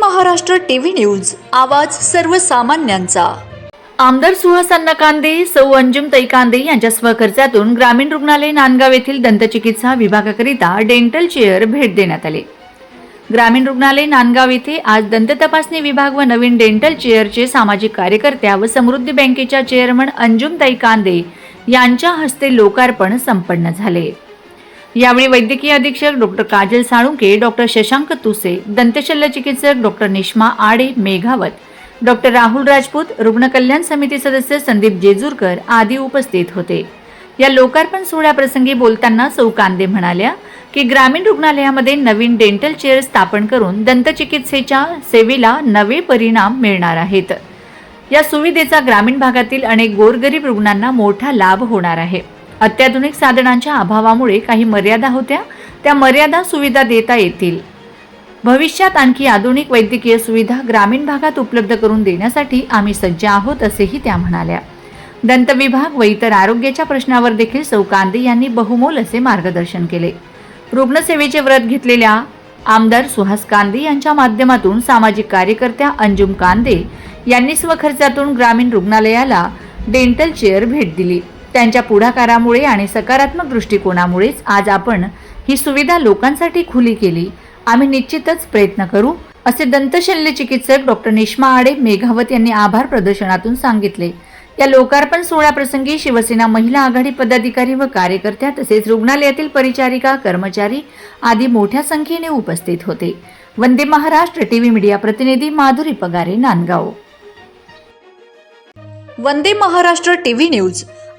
Maharashtra TV news. आवाज सर्वसामान्यांचा. आमदार सुहासांना कांदे सौ अंजुम कांदे यांच्या स्वखर्चातून ग्रामीण रुग्णालय नांदगाव येथील दंतचिकित्सा विभागाकरिता डेंटल चेअर भेट देण्यात आले. ग्रामीण रुग्णालय नांदगाव येथे आज दंत तपासणी विभाग व नवीन डेंटल चेअरचे सामाजिक कार्यकर्त्या व समृद्धी बँकेच्या चेअरमन अंजुमताई कांदे यांच्या हस्ते लोकार्पण संपन्न झाले. यावेळी वैद्यकीय अधीक्षक डॉक्टर काजल साळुंके डॉक्टर शशांक तुसे दंतशल्य चिकित्सक डॉक्टर निष्मा आडे मेघावत डॉक्टर राहुल राजपूत रुग्ण कल्याण समिती सदस्य संदीप जेजूरकर आदी उपस्थित होते. या लोकार्पण सोहळ्याप्रसंगी बोलताना सौ कांदे म्हणाल्या की ग्रामीण रुग्णालयामध्ये नवीन डेंटल चेअर स्थापन करून दंतचिकित्सेच्या सेवेला नवे परिणाम मिळणार आहेत. या सुविधेचा ग्रामीण भागातील अनेक गोरगरीब रुग्णांना मोठा लाभ होणार आहे. अत्याधुनिक साधनांच्या अभावामुळे काही मर्यादा होत्या त्या मर्यादा सुविधा देता येतील. भविष्यात आणखी आधुनिक वैद्यकीय सुविधा ग्रामीण भागात उपलब्ध करून देण्यासाठी आम्ही सज्ज आहोत असेही त्या म्हणाल्या. दंत विभाग व इतर आरोग्याच्या प्रश्नावर देखील सौकांदे यांनी बहुमोल असे मार्गदर्शन केले. रुग्णसेवेचे व्रत घेतलेल्या आमदार सुहास कांदे यांच्या माध्यमातून सामाजिक कार्यकर्त्या अंजुम कांदे यांनी स्वखर्चातून ग्रामीण रुग्णालयाला डेंटल चेअर भेट दिली. त्यांच्या पुढाकारामुळे आणि सकारात्मक दृष्टिकोनामुळेच आज आपण ही सुविधा लोकांसाठी खुली केली. आम्ही निश्चितच प्रयत्न करू असे दंतशल्य चिकित्सक डॉक्टर निष्मा आडे मेघावत यांनी आभार प्रदर्शनातून सांगितले. या लोकार्पण सोहळ्याप्रसंगी शिवसेना महिला आघाडी पदाधिकारी व कार्यकर्त्या तसेच रुग्णालयातील परिचारिका कर्मचारी आदी मोठ्या संख्येने उपस्थित होते. वंदे महाराष्ट्र टीव्ही मीडिया प्रतिनिधी माधुरी पगारे नांदगाव. वंदे महाराष्ट्र टीव्ही न्यूज.